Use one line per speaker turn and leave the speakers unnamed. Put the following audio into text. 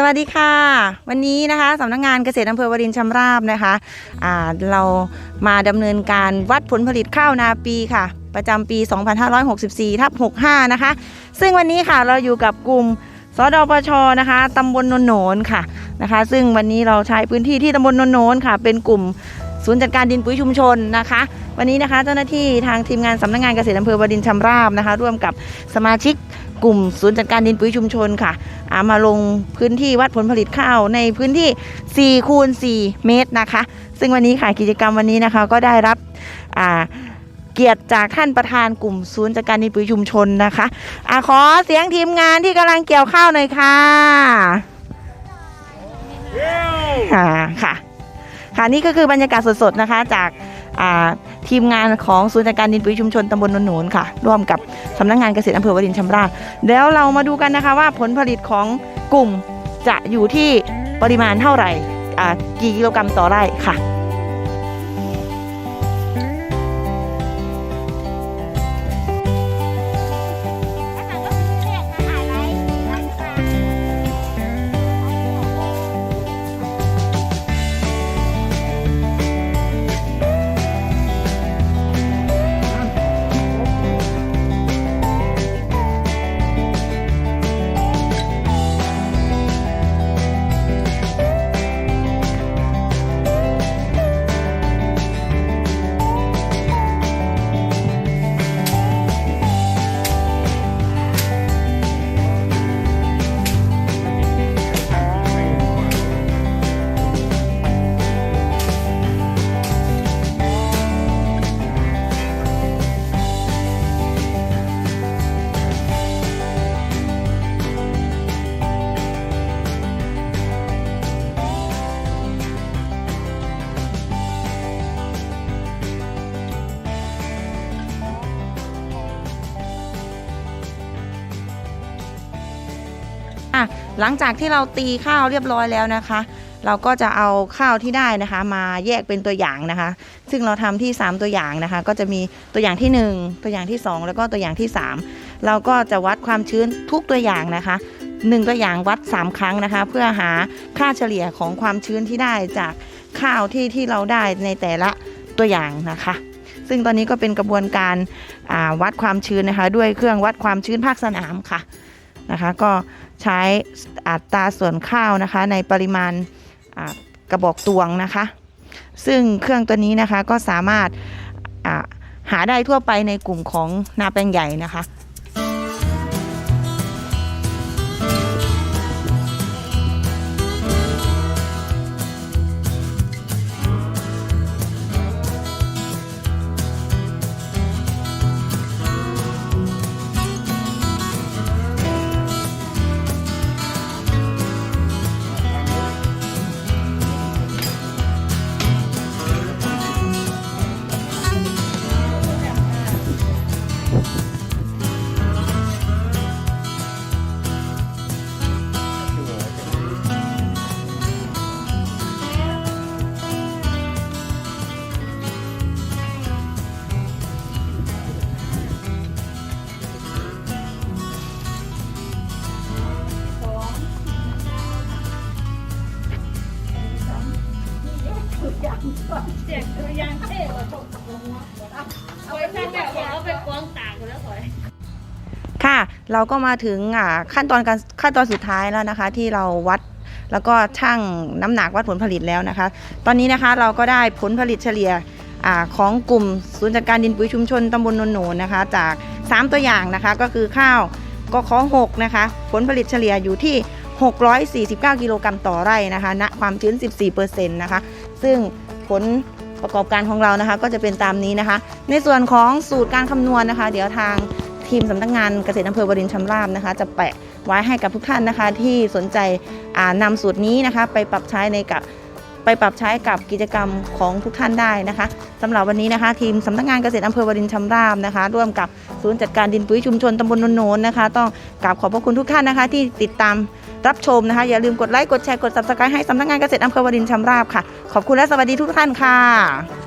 สวัสดีค่ะ วันนี้นะคะสำนักงานเกษตรอำเภอวรินชำราบนะคะอ่าเรามาดำเนินการวัดผลผลิตข้าวนาปีค่ะ ประจำปี 2564ทับ65 นะคะ ซึ่งวันนี้ค่ะเราอยู่กับกลุ่มสดปชนะคะตำบลโนนโหนนค่ะนะคะ ซึ่งวันนี้เราใช้พื้นที่ที่ตำบลโนนโหนนค่ะ เป็นกลุ่มศูนย์จัดการดินปุ๋ยชุมชนนะคะ วันนี้นะคะเจ้าหน้าที่ทางทีมงานสำนักงานเกษตรอำเภอวรินชำราบนะคะ ร่วมกับสมาชิก กลุ่มศูนย์จัดการดินปุ๋ยชุมชนค่ะอ่ามาลงพื้นที่วัดผลผลิตข้าวในพื้นที่4คูณ4เมตรนะคะ ซึ่งวันนี้ค่ะกิจกรรมวันนี้นะคะก็ได้รับอ่าเกียรติจากท่านประธานกลุ่มศูนย์จัดการดินปุ๋ยชุมชนนะคะอ่าขอเสียงทีมงานที่กำลังเกี่ยวข้าวหน่อยค่ะค่ะค่ะ ค่ะนี่ก็คือบรรยากาศสดๆนะคะจากอ่า ทีมงานของศูนย์จัดการดินปุ๋ยชุมชนตำบลโนนโหนนค่ะ ร่วมกับสำนักงานเกษตรอำเภอวดินชำราบแล้วเรามาดูกันนะคะว่าผลผลิตของกลุ่มจะอยู่ที่ปริมาณเท่าไหร่กี่กิโลกรัมต่อไร่ค่ะ หลังจากที่เราตีข้าวเรียบร้อยแล้วนะคะ เราก็จะเอาข้าวที่ได้นะคะ มาแยกเป็นตัวอย่างนะคะ ซึ่งเราทำที่ 3 ตัวอย่างนะคะ ก็จะมีตัวอย่างที่ 1 ตัวอย่างที่ 2 แล้วก็ตัวอย่างที่ 3 เราก็จะวัดความชื้นทุกตัวอย่างนะคะหนึ่งตัวอย่างวัด 3 ครั้งนะคะ เพื่อหาค่าเฉลี่ยของความชื้นที่ได้จากข้าวที่ที่เราได้ในแต่ละตัวอย่างนะคะ ซึ่งตอนนี้ก็เป็นกระบวนการาวัดความชื้นนะคะ ด้วยเครื่องวัดความชื้นภาคสนามค่ะ นะคะ ก็ใช้อัตราส่วนข้าวนะคะ ในปริมาณกระบอกตวงนะคะ ซึ่งเครื่องตัวนี้นะคะก็สามารถหาได้ทั่วไปในกลุ่มของนาแปลงใหญ่นะคะ
จ็บตัวยางเท่เอาไว้ท่านแบบเอาไปกวางตากแล้วถอย
ค่ะเราก็มาถึงขั้นตอนการขั้นตอนสุดท้ายแล้วนะคะ ที่เราวัดแล้วก็ชั่งน้ำหนักวัดผลผลิตแล้วนะคะ ตอนนี้นะคะเราก็ได้ผลผลิตเฉลี่ยอของกลุ่มศูนย์จัดการดินปุ๋ยชุมชนตำบลโนนโหนนะคะ จาก 3 ตัวอย่างนะคะก็คือข้าวกขอ6นะคะ ผลผลิตเฉลี่ยอยู่ที่ 649 กิโลกรัมต่อไร่นะคะณความชื้น 14%นะคะ ซึ่ง ผลประกอบการของเรานะคะ ก็จะเป็นตามนี้นะคะ ในส่วนของสูตรการคำนวณนะคะ เดี๋ยวทางทีมสำนักงานเกษตรอำเภอวรินชำราบนะคะ จะแปะไว้ให้กับทุกท่านนะคะ ที่สนใจนำสูตรนี้นะคะ ไปปรับใช้ในกับไปปรับใช้กับกิจกรรมของทุกท่านได้นะคะสำหรับวันนี้นะคะ ทีมสำนักงานเกษตรอำเภอวรินชำราบนะคะ ร่วมกับศูนย์จัดการดินปุ๋ยชุมชนตำบลโนนโนนนะคะ ต้องกราบขอบพระคุณทุกท่านนะคะ ที่ติดตาม รับชมนะคะ อย่าลืมกดไลค์ กดแชร์ กด subscribe ให้สำนักงานเกษตรอำเภอวรินชำราบค่ะ ขอบคุณและสวัสดีทุกท่านค่ะ